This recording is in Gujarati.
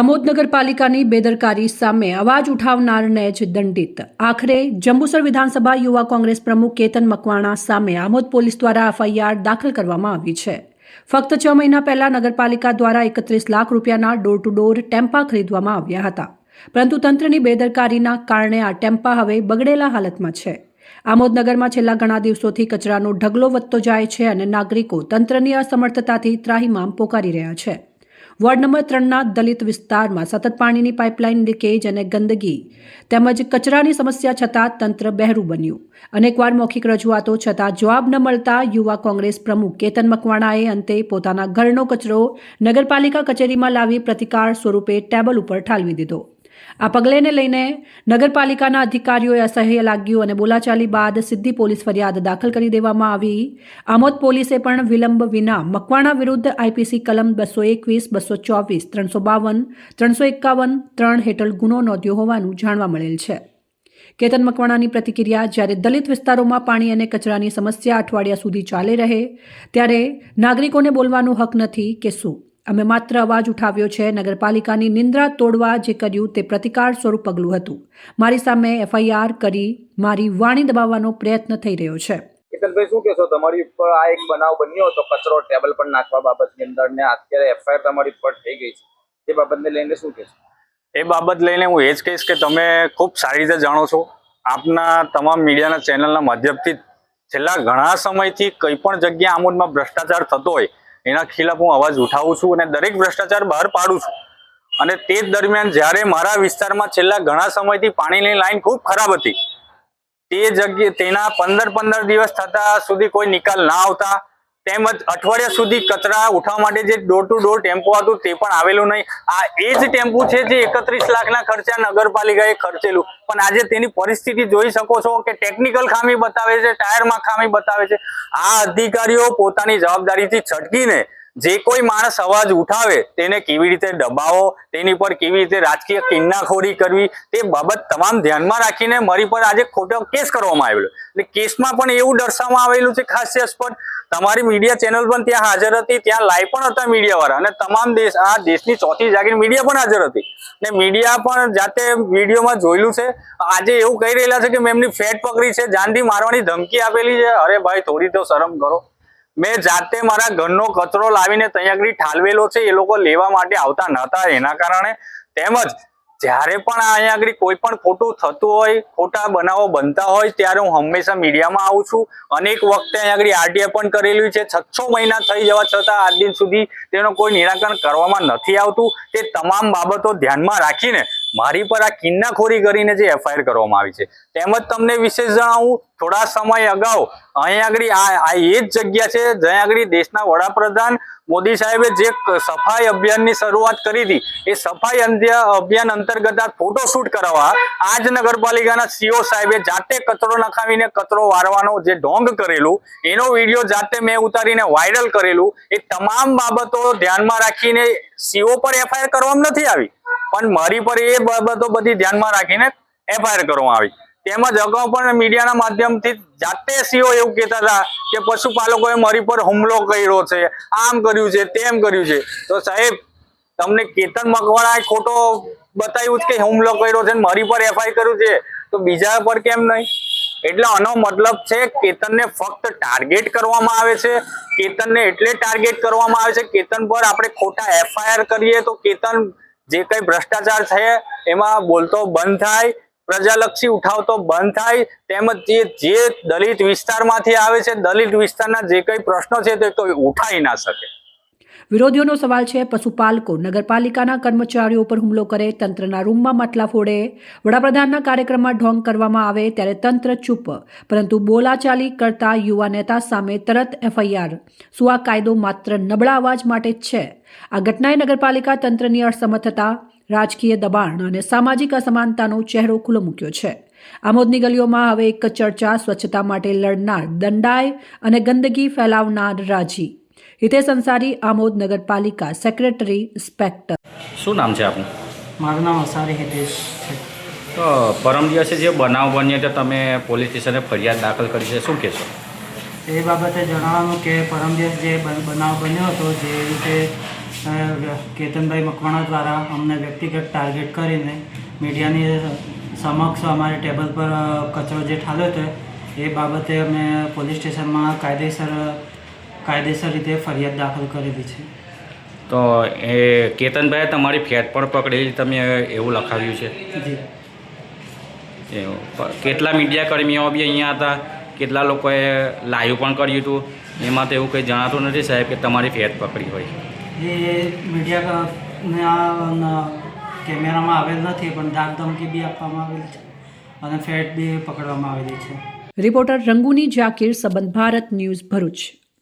આમોદ નગરપાલિકાની બેદરકારી સામે અવાજ ઉઠાવનારને જ દંડિત. આખરે જંબુસર વિધાનસભા યુવા કોંગ્રેસ પ્રમુખ કેતન મકવાણા સામે આમોદ પોલીસ દ્વારા એફઆઈઆર દાખલ કરવામાં આવી છે. ફક્ત છ મહિના પહેલા નગરપાલિકા દ્વારા એકત્રીસ લાખ રૂપિયાના ડોર ટુ ડોર ટેમ્પા ખરીદવામાં આવ્યા હતા. પરંતુ તંત્રની બેદરકારીના કારણે આ ટેમ્પા હવે બગડેલા હાલતમાં છે. આમોદ નગરમાં છેલ્લા ઘણા દિવસોથી કચરાનો ઢગલો વધતો જાય છે અને નાગરિકો તંત્રની અસમર્થતાથી ત્રાહીમામ પોકારી રહ્યા છે. વોર્ડ નંબર ત્રણના દલિત વિસ્તારમાં સતત પાણીની પાઇપલાઇન લીકેજ અને ગંદકી તેમજ કચરાની સમસ્યા છતાં તંત્ર બહેરું બન્યું. અનેકવાર મૌખિક રજૂઆતો છતાં જવાબ ન મળતા યુવા કોંગ્રેસ પ્રમુખ કેતન મકવાણાએ અંતે પોતાના ઘરનો કચરો નગરપાલિકા કચેરીમાં લાવી પ્રતિકાર સ્વરૂપે ટેબલ ઉપર ઠાલવી દીધો. આ પગલેને લઈને નગરપાલિકાના અધિકારીઓએ અસહ્ય લાગ્યું અને બોલાચાલી બાદ સિદ્ધિ પોલીસ ફરિયાદ દાખલ કરી દેવામાં આવી. આમોદ પોલીસે પણ વિલંબ વિના મકવાણા વિરુદ્ધ આઈપીસી કલમ બસો એકવીસ, બસો ચોવીસ, ત્રણસો બાવન, ત્રણસો એકાવન ત્રણ હેઠળ ગુનો નોંધ્યો હોવાનું જાણવા મળેલ છે. કેતન મકવાણાની પ્રતિક્રિયા, જ્યારે દલિત વિસ્તારોમાં પાણી અને કચરાની સમસ્યા અઠવાડિયા સુધી ચાલે રહે, ત્યારે નાગરિકોને બોલવાનો હક નથી કે શું? અમે માત્ર અવાજ ઉઠાવ્યો છે નગરપાલિકાની નિંદ્રા તોડવા જે કર્યું તે પ્રતિકાર સ્વરૂપ પગલું હતું. મારી સામે એફઆઈઆર કરી મારી વાણી દબાવવાનો પ્રયત્ન થઈ રહ્યો છે. કિશનભાઈ શું કહેશો? તમારી ઉપર આ એક બનાવ બન્યો હતો કચરો ટેબલ પર નાખવા બાબતની અંદર ને અત્યારે એફઆઈઆર તમારી ઉપર થઈ ગઈ છે. તે બાબતને લઈને શું કહેશો? એ બાબત લઈને હું એ જ કહીશ કે તમે ખૂબ સારી રીતે જાણો છો. આપના તમામ મીડિયાના ચેનલના માધ્યમથી છેલ્લા ઘણા સમયથી કંઈ પણ જગ્યાએ આમોદમાં ભ્રષ્ટાચાર થતો હોય એના ખિલાફ હું અવાજ ઉઠાવું છું અને દરેક ભ્રષ્ટાચાર બહાર પાડું છું. અને તે જ દરમિયાન જ્યારે મારા વિસ્તારમાં છેલ્લા ઘણા સમયથી પાણીની લાઈન ખૂબ ખરાબ હતી, તે જગ્યાએ તેના પંદર પંદર દિવસ થતા સુધી કોઈ નિકાલ ના આવતા તેમજ અઠવાડિયા સુધી કચરા ઉઠાવવા માટે જે ડોર ટુ ડોર ટેમ્પો હતું તે પણ આવેલું નહીં. આ એ જ ટેમ્પો છે જે એકત્રીસ લાખના ખર્ચા નગરપાલિકાએ ખર્ચેલું. પણ આજે તેની પરિસ્થિતિ જોઈ શકો છો કે ટેકનિકલ ખામી બતાવે છે ટાયરમાં ખામી બતાવે છે. આ અધિકારીઓ પોતાની જવાબદારીથી છટકીને જે કોઈ માણસ અવાજ ઉઠાવે તેને કેવી રીતે દબાવો, તેની પર કેવી રીતે રાજકીય કિન્નાખોરી કરવી, તે બાબત તમામ ધ્યાનમાં રાખીને મારી પર આજે ખોટો કેસ કરવામાં આવેલો. એટલે કેસમાં પણ એવું દર્શાવવામાં આવેલું છે હાસ્યાસ્પદ તમારી મીડિયા ચેનલ પણ ત્યાં હાજર હતી, ત્યાં લાઈવ પણ હતા મીડિયાવાળા અને તમામ દેશ, આ દેશની ચોથી જાગીર મીડિયા પણ હાજર હતી. ને મીડિયા પણ જાતે વિડીયોમાં જોયેલું છે. આજે એવું કહી રહેલા છે કે મેં એમની ફેટ પકડી છે, જાનથી મારવાની ધમકી આપેલી છે. અરે ભાઈ, થોડી તો શરમ કરો. મેં જાતે મારા ઘરનો કચરો લાવીને ત્યાં આગળ ઠાલવેલો છે. એ લોકો લેવા માટે આવતા નહોતા એના કારણે. તેમજ જ્યારે પણ અહીંયા આગળ કોઈ પણ ખોટું થતું હોય, ખોટા બનાવો બનતા હોય, ત્યારે હું હંમેશા મીડિયામાં આવું છું. અનેક વખતે અહીંયા આગળ આરટીઆઈ પણ કરેલી છે છ મહિના થઈ જવા છતાં આજ દિન સુધી તેનો કોઈ નિરાકરણ કરવામાં નથી આવતું. તે તમામ બાબતો ધ્યાનમાં રાખીને મારી પર આ કિન્નાખોરી કરીને જે એફઆઈઆર કરવામાં આવી છે. તેમજ તમને વિશેષ જણાવું, થોડા સમય અગાઉ અહીંયા આગળ આ એ જ જગ્યા છે, જ્યાં આગળ દેશના વડાપ્રધાન મોદી સાહેબે જે સફાઈ અભિયાનની શરૂઆત કરી હતી, એ સફાઈ અભિયાન અંતર્ગત આ ફોટોશૂટ કરાવવા આજ નગરપાલિકાના સીઓ સાહેબે જાતે કચરો નખાવીને કચરો વારવાનો જે ઢોંગ કરેલું, એનો વીડિયો જાતે મેં ઉતારીને વાયરલ કરેલું, એ તમામ બાબતો ધ્યાનમાં રાખીને સીઓ પર એફઆઈઆર કરવામાં નથી આવી. પણ મારી પર એ બાબતો બધી ધ્યાનમાં રાખીને એફઆઈઆર કરવામાં આવી. તેમજ અગાઉ પણ મીડિયાના માધ્યમથી જાતે સીઓ એવું કહેતા હતા કે પશુપાલકોએ મારી પર હુમલો કર્યો છે, આમ કર્યું છે, તેમ કર્યું છે. તો સાહેબ, તમને કેતન મકવાણાએ ખોટો બતાવ્યું કે હુમલો કર્યો છે મારી પર એફઆઈ કર્યું છે? તો બીજા પર કેમ નહીં? એટલે આનો મતલબ છે કેતનને ફક્ત ટાર્ગેટ કરવામાં આવે છે, કેતનને એટલે ટાર્ગેટ કરવામાં આવે છે. કેતન પર આપણે ખોટા એફઆઈઆર કરીએ તો કેતન જે કઈ ભ્રષ્ટાચાર છે, એમાં બોલતો બંધ થાય, પ્રજાલક્ષી ઉઠાવતો બંધ થાય, તેમજ જે દલિત વિસ્તારમાંથી આવે છે, દલિત વિસ્તારના જે કઈ પ્રશ્નો છે તે કોઈ ઉઠાઈ ના શકે. વિરોધીઓનો સવાલ છે, પશુપાલકો, નગરપાલિકાના કર્મચારીઓ પર હુમલો કરે, તંત્રના રૂમમાં માટલા ફોડે. વડાપ્રધાનના કાર્યક્રમમાં ઢોંગ કરવામાં આવે ત્યારે તંત્ર ચૂપ, પરંતુ બોલાચાલી કરતા યુવા નેતા સામે તરત એફઆઈઆર. શું આ કાયદો માત્ર નબળા અવાજ માટે જ છે? આ ઘટનાએ નગરપાલિકા તંત્રની અસમર્થતા રાજકીય દબાણ અને સામાજિક અસમાનતાનો ચહેરો ખુલ્લો મૂક્યો છે. આમોદની ગલીઓમાં હવે એક ચર્ચા સ્વચ્છતા માટે લડનાર દંડાય અને ગંદકી ફેલાવનાર રાજી. હિતેશ અંસારી આમોદ નગરપાલિકા સેક્રેટરી ઇન્સ્પેક્ટર. શું નામ છે આપનું? મારું નામ અસારી હિતેશ છે. તો પરમ દિવસે જે બનાવ બન્યો તો તમે પોલીસ સ્ટેશને ફરિયાદ દાખલ કરી છે શું કહેશો? એ બાબતે જણાવવાનું કે પરમ દિવસ જે બન- બનાવ બન્યો હતો જે રીતે કેતનભાઈ મકવાણા દ્વારા અમને વ્યક્તિગત ટાર્ગેટ કરીને મીડિયાની સમક્ષ અમારે ટેબલ પર કચરો જે ઠાલ્યો હતો એ બાબતે અમે પોલીસ સ્ટેશનમાં કાયદેસર કાયદેસર રીતે ફરિયાદ દાખલ કરેલી છે. તો એ કેતનભાઈએ તમારી ફેટ પણ પકડેલી તમે એવું લખાવ્યું છે? જી. એવું. કેટલા મીડિયા કર્મીઓ બી અહીંયા હતા કેટલા લોકોએ લાઈવ પણ કર્યું હતું એમાં તો એવું કંઈ જણાતું નથી સાહેબ કે તમારી ફેટ પકડી હોય. એ મીડિયા કેમેરામાં આવેલ નથી પણ દાગ ધમકી બી આપવામાં આવેલ છે અને ફેટ બી પકડવામાં આવેલી છે. રિપોર્ટર રંગુની જાકીર સંબંધ ભારત ન્યૂઝ ભરૂચ.